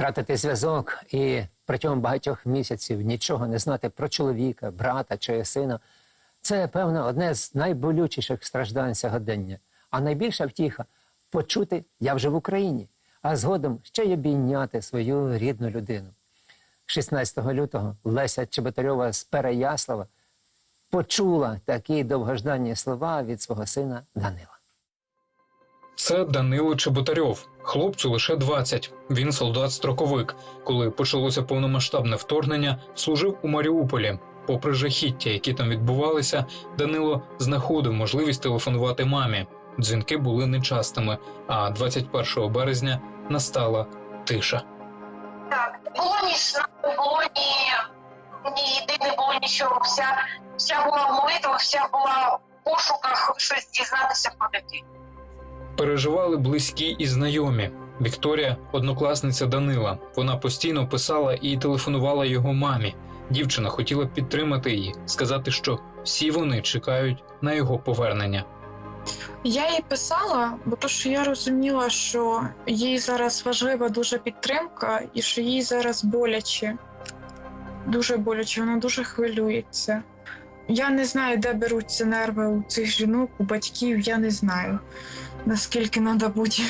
Втратити зв'язок і протягом багатьох місяців нічого не знати про чоловіка, брата чи сина це, певно, одне з найболючіших страждань сьогодення. А найбільша втіха почути я вже в Україні, а згодом ще й обійняти свою рідну людину. 16 лютого Леся Чеботарьова з Переяслава почула такі довгожданні слова від свого сина Данила. Це Данило Чеботарьов. Хлопцю лише 20. Він солдат-строковик. Коли почалося повномасштабне вторгнення, служив у Маріуполі. Попри жахіття, які там відбувалися, Данило знаходив можливість телефонувати мамі. Дзвінки були нечастими, а 21 березня настала тиша. Так, було ні сна, не було ні, ні їди, не було нічого. Вся, вся була в молитвах, вся була в пошуках щось дізнатися про дитину. Переживали близькі і знайомі. Вікторія, однокласниця Данила. Вона постійно писала і телефонувала його мамі. Дівчина хотіла підтримати її, сказати, що всі вони чекають на його повернення. Я їй писала, бо то, що я розуміла, що їй зараз важлива дуже підтримка, і що їй зараз боляче, дуже боляче, вона дуже хвилюється. Я не знаю, де беруться нерви у цих жінок, у батьків, я не знаю, наскільки треба бути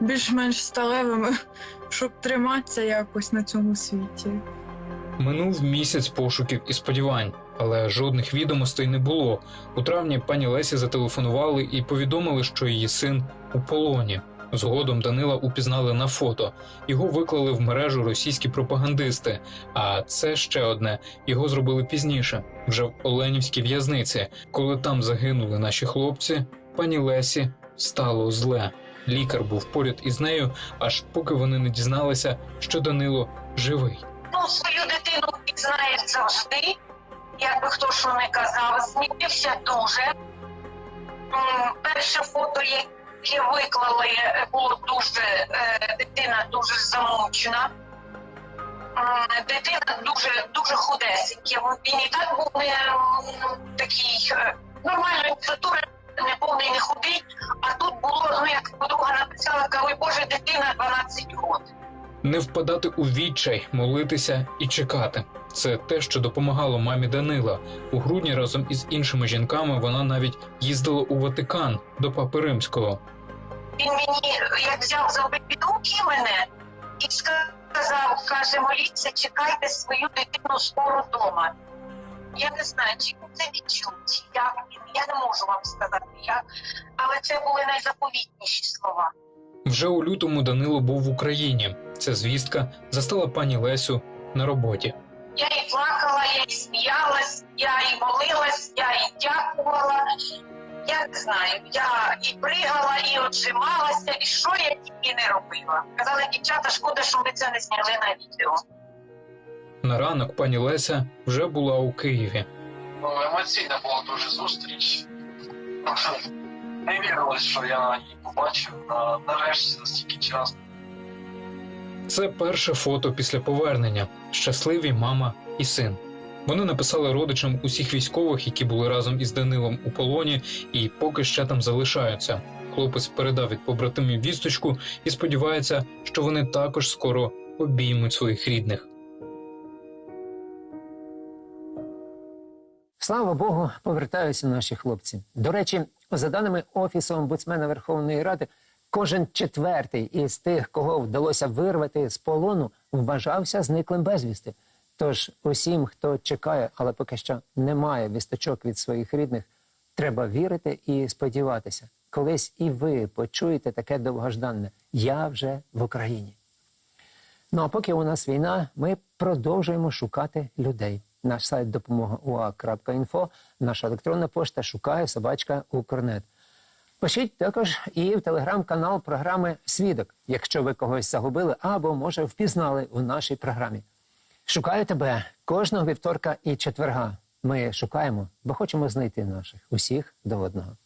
більш-менш сталевими, щоб триматися якось на цьому світі. Минув місяць пошуків і сподівань, але жодних відомостей не було. У травні пані Лесі зателефонували і повідомили, що її син у полоні. Згодом Данила упізнали на фото. Його виклали в мережу російські пропагандисти. А це ще одне його зробили пізніше, вже в Оленівській в'язниці. Коли там загинули наші хлопці, пані Лесі стало зле. Лікар був поряд із нею, аж поки вони не дізналися, що Данило живий. Ну, свою дитину пізнаєш завжди, як би хто що не казав, змінився дуже. Перше фото, яке виклали, було дуже е, дитина дуже замучена. Дитина дуже дуже худесенька. Він і так був не такий е, нормальної статури, не повний, не худий. Дитина 12 років. Не впадати у відчай, молитися і чекати. Це те, що допомагало мамі Данила. У грудні разом із іншими жінками вона навіть їздила у Ватикан до папи Римського. Він мені як взяв за обидві руки мене і сказав, каже, моліться, чекайте свою дитину скоро вдома. Я не знаю, чи він це відчув, чи як він. Я не можу вам сказати. Я... Але це були найзаповітніші слова. Вже у лютому Данило був в Україні. Ця звістка застала пані Лесю на роботі. Я і плакала, я і сміялась, я і молилась, я і дякувала. Я не знаю, я і пригала, і отжималася, і що я тільки не робила. Казали, дівчата, шкода, що ми це не зняли на відео. На ранок пані Леся вже була у Києві. Ну, емоційна була дуже зустріч. Не вірилось, що я її побачив на, нарешті за стільки часу. Це перше фото після повернення. Щасливі мама і син. Вони написали родичам усіх військових, які були разом із Данилом у полоні, і поки ще там залишаються. Хлопець передав від побратимів вісточку і сподівається, що вони також скоро обіймуть своїх рідних. Слава Богу, повертаються наші хлопці. До речі, за даними Офісу омбудсмена Верховної Ради, кожен четвертий із тих, кого вдалося вирвати з полону, вважався зниклим безвісти. Тож усім, хто чекає, але поки що не має вісточок від своїх рідних, треба вірити і сподіватися. Колись і ви почуєте таке довгожданне Я вже в Україні. Ну а поки у нас війна, ми продовжуємо шукати людей. Наш сайт допомога УА.інфо, наша електронна пошта шукає собачка Укрнет. Пишіть також і в телеграм-канал програми Свідок, якщо ви когось загубили або, може, впізнали у нашій програмі. Шукаю тебе кожного вівторка і четверга. Ми шукаємо, бо хочемо знайти наших усіх до одного.